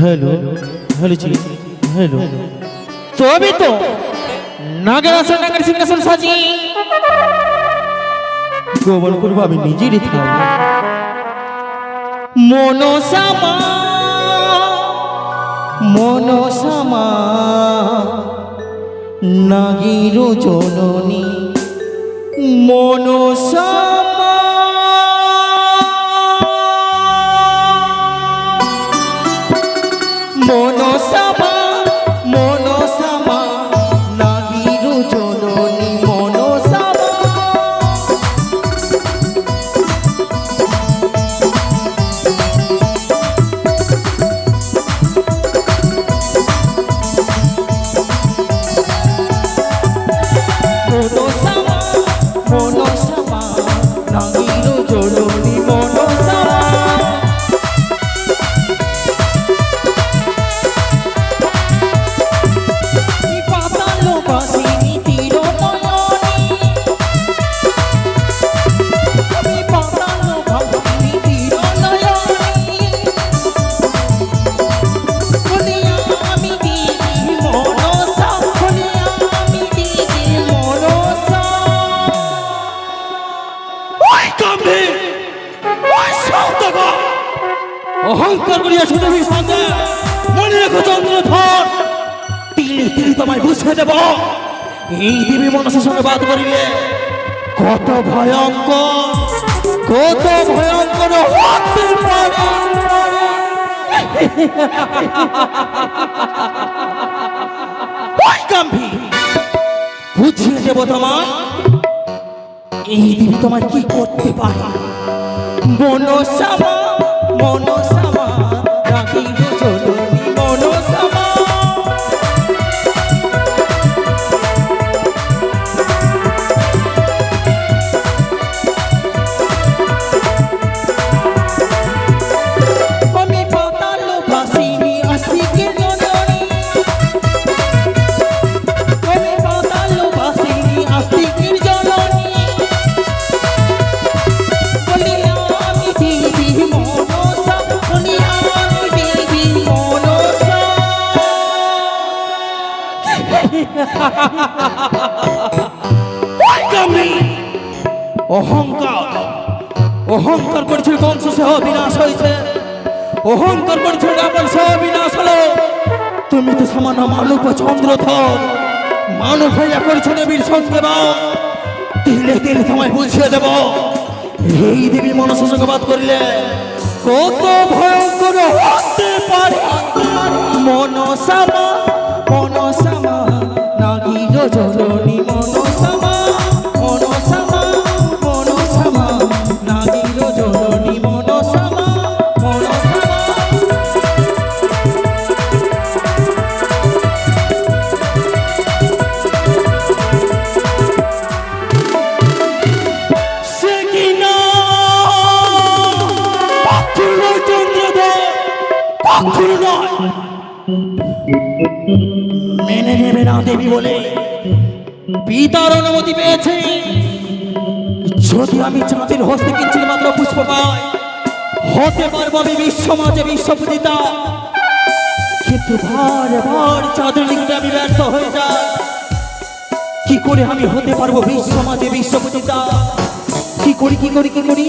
Hello hello জি hello. তবে তো। নাগের আসন নাগের সিংহাসন সাজিয়ে গোবর করব আমি নিজেরই থাম মনসামা মনসামা নাগির জননী মনসামা। মনসামা তোমায় বুঝিয়ে দেব। এই দেবী মনসের সঙ্গে বাদ করিলে কত ভয়ঙ্কর কত ভয়ঙ্কর বুঝিয়ে দেব তোমায়, এই দেবী তোমার কি করতে পারে? মনসামা মনসামা অহংকার অহংকার করেছিল বংশ সহ বিনাশ হয়েছে অহংকার করেছিল রাবণ সহ বিনাশ হলো তুমি তো সামান্য মানব চন্দ্রধর মানব হইয়া করেছ দেবীর বাও তিলে তিলে তোমায় বুঝিয়ে দেব এই দেবী মনসা সঙ্গে বাদ করিলে কত ভয়ঙ্কর হতে পারে মনসামা মনসামা পিতার অনুমতি পেয়েছে। যদি আমি চাঁদের হস্তে কিঞ্চিত মাত্র পুষ্প পাই, হতে পারব আমি বিশ্ব মাঝে বিশ্বপূজিতা কিন্তু ভার চাঁদের লিখতে আমি ব্যর্থ হয়ে যাই। কি করে আমি হতে পারব বিশ্ব মাঝে বিশ্বপূজিতা কি করি কি করি কি করি?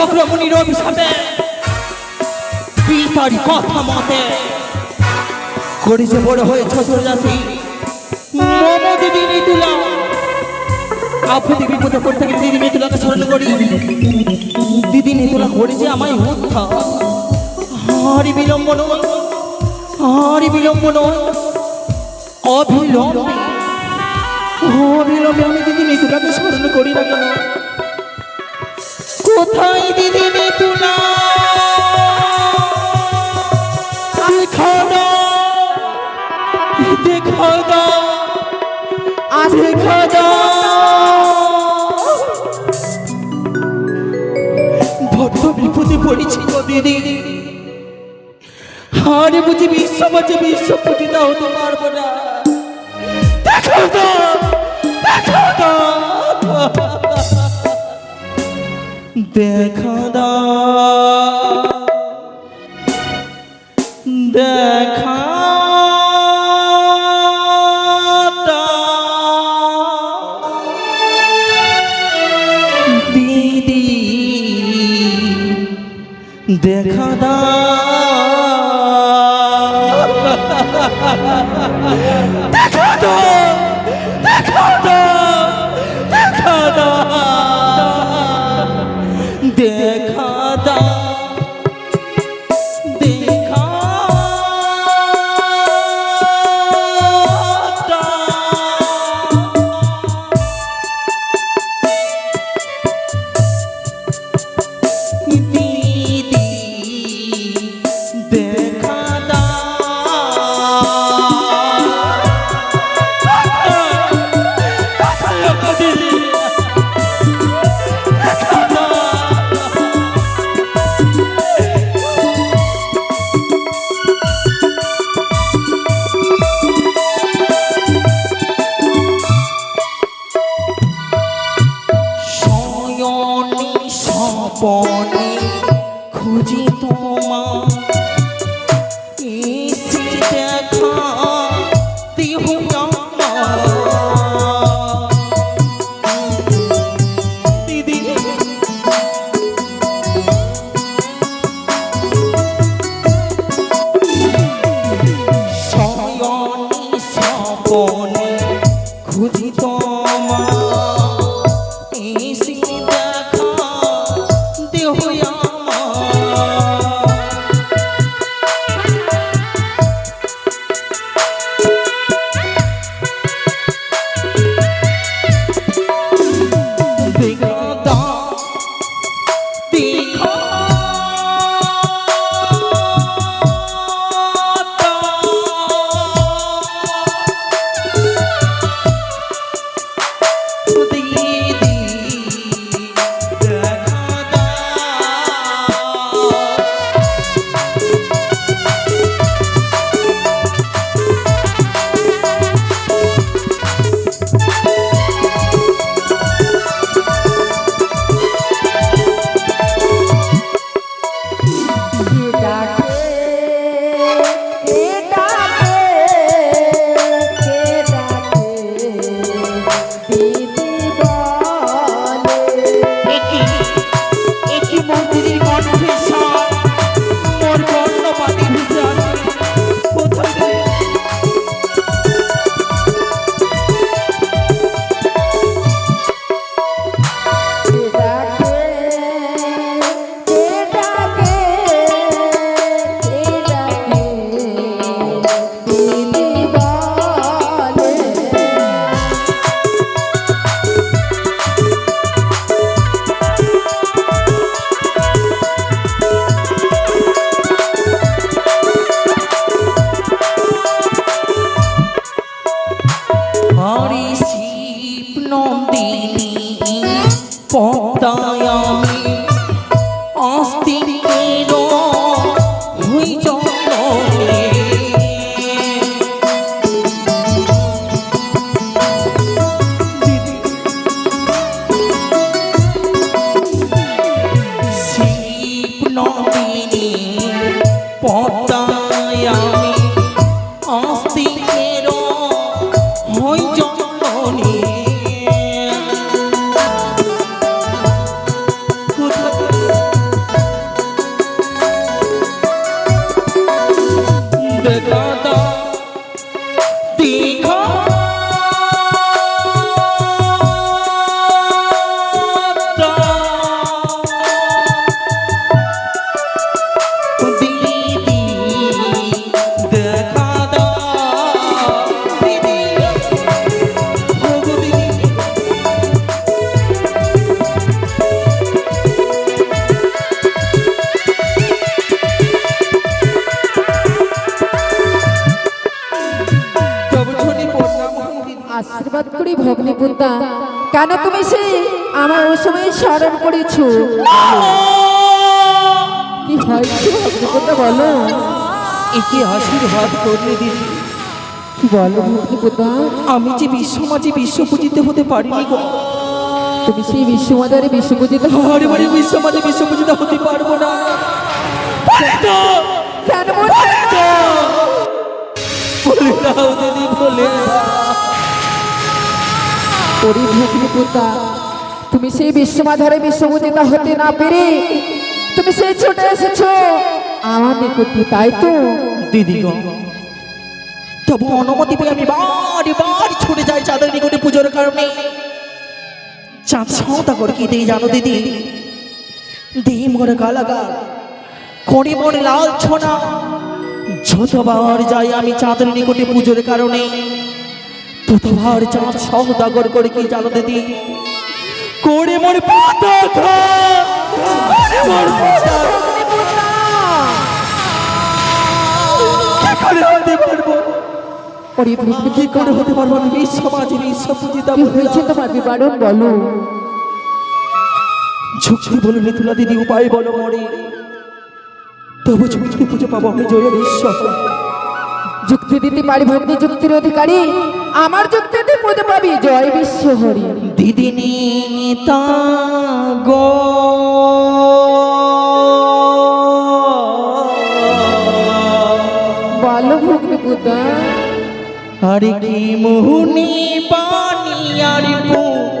অষ্টবক্র মুনির অভিশাপে পিতার কথা মতে করেছে বড় হয়ে শ্বশুর জাতি মম দিদি নিতুলা আপনি বিপদে পড়তে গেলে দিদি নিতুলাকে স্মরণ করি। দিদি নিতুলা করেছে আমায় হত্যা। হারি বিলম্ব নয়, হারি বিলম্ব নয়, অবিলম্বে। অবিলম্বে আমি দিদি নিতুলাকে স্মরণ করি না কেন? কোথায় দিদি মিতুলা দেখো দাও আজ দেখো বড্ড বিপদে পড়েছি দিদি। আর বুঝি বিশ্ব মাঝে বিশ্ব পূজিতা হতে পারব না। দেখো দেখা দেখা। দিদি দেখা দো phone. ভগ্নিপুত্তা কেন তুমি সেই আমার ওই সময় স্মরণ করেছ? বলো? একে আশীর্বাদ করলে দিদি? বলো ভগ্নিপতা আমি যে বিশ্ব মাঝে বিশ্ব পূজিত হতে পারিনি গো। তুমি সেই বিশ্বপূজিত বাড়ি বিশ্ব মাঝে বিশ্ব পূজিত হতে পারব না। কেন বলে দাও দিদি বলে দাও। ভগ্নিপতা তুমি সেই বিশ্বমাধারে বিশ্বপূজিত হতে না পেরে তুমি সেই ছোটে এসেছ আমার নিকটে তাই তো? দিদি তবু অনুমতি পেয়ে আমি বাড়ি বাড়ি ছুটে যাই চাঁদের নিকটে পুজোর কারণে। চাঁদ সৌতা করে কি দিই জানো দিদি? দিই মোর গালাগাল, করি মোর লাল ছোনা যতবার যাই আমি চাঁদের নিকটে পুজোর কারণে ততবার চাঁদ সৌদাগর করে কি জানো দিদি? করে মোর পাতা খা করে মোর পাতা কি করে হতে পারব? ওরে কি করে হতে পারব? আমি বিশ্ব মাঝে বিশ্ব পূজিতা হয়েছে তোমার বিবারণ বলো? যুক্তি বলো মিথুলা দিদি উপায় বলো মরে। তবু পুজো পাবো আমি জয় বিশ্ব যুক্তি দিতে পারি ভগ্নি যুক্তির অধিকারী? আমার যুক্তিতে পড়তে পাবি জয় বিশ্ব হরি। দিদি তা গো। বলো ভগ্নিপুতা আরে কি মোহনি পানি আর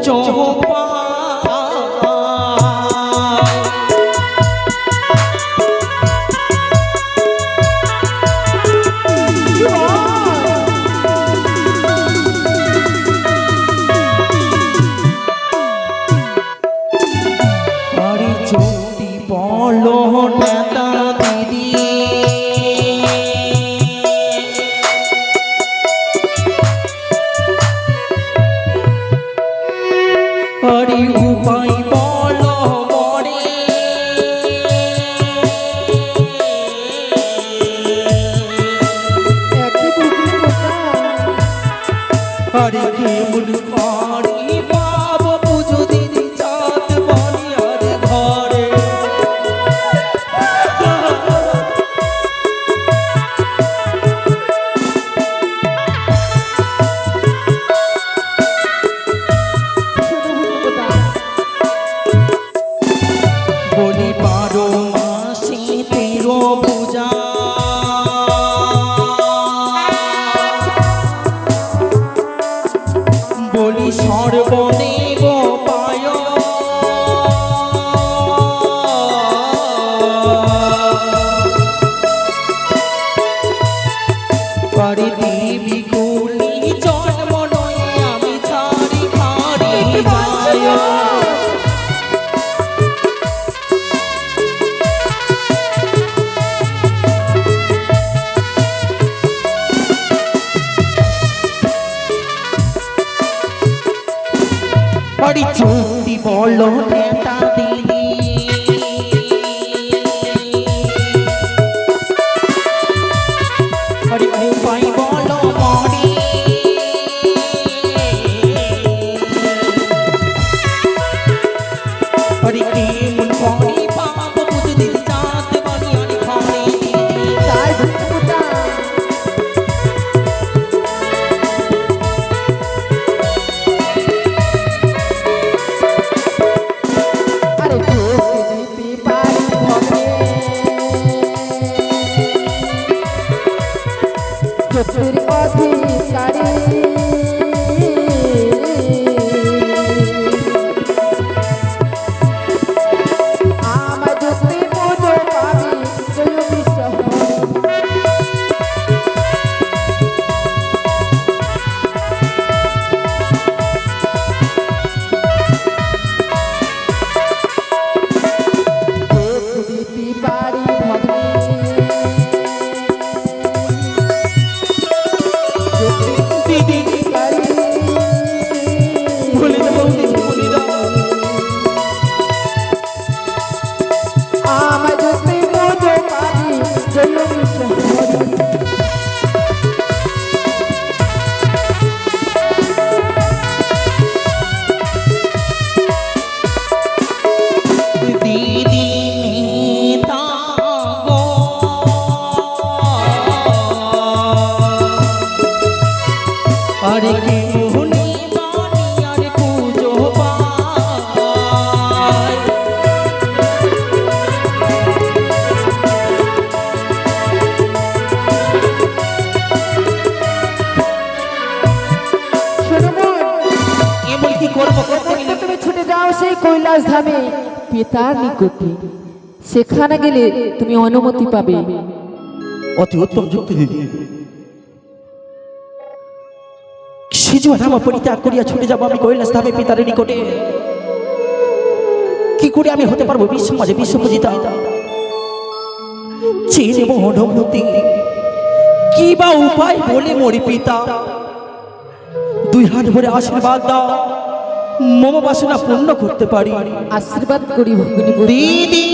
চোপা? চতুর পথে চারি ছুটে যাও সেই কৈলাস ধামে। পিতার সেখানে গেলে তুমি অনুমতি পাবে। অতি উত্তম যুক্তি দিদি। সিজুয়া ধামা পরিত্যাগ করিয়া ছুটে যাব। আমি কৈলাস ধামে পিতারের নিকটে। কি করে আমি হতে পারব? বিশ্ব মাঝে বিশ্বপূজিতা নেব অনুমতি কি বা উপায় বলে মরি পিতা? দুই হাত ভরে আশীর্বাদ দাও। মম বাসনা পূর্ণ করতে পারি। আশীর্বাদ করি ভগিনী দিদি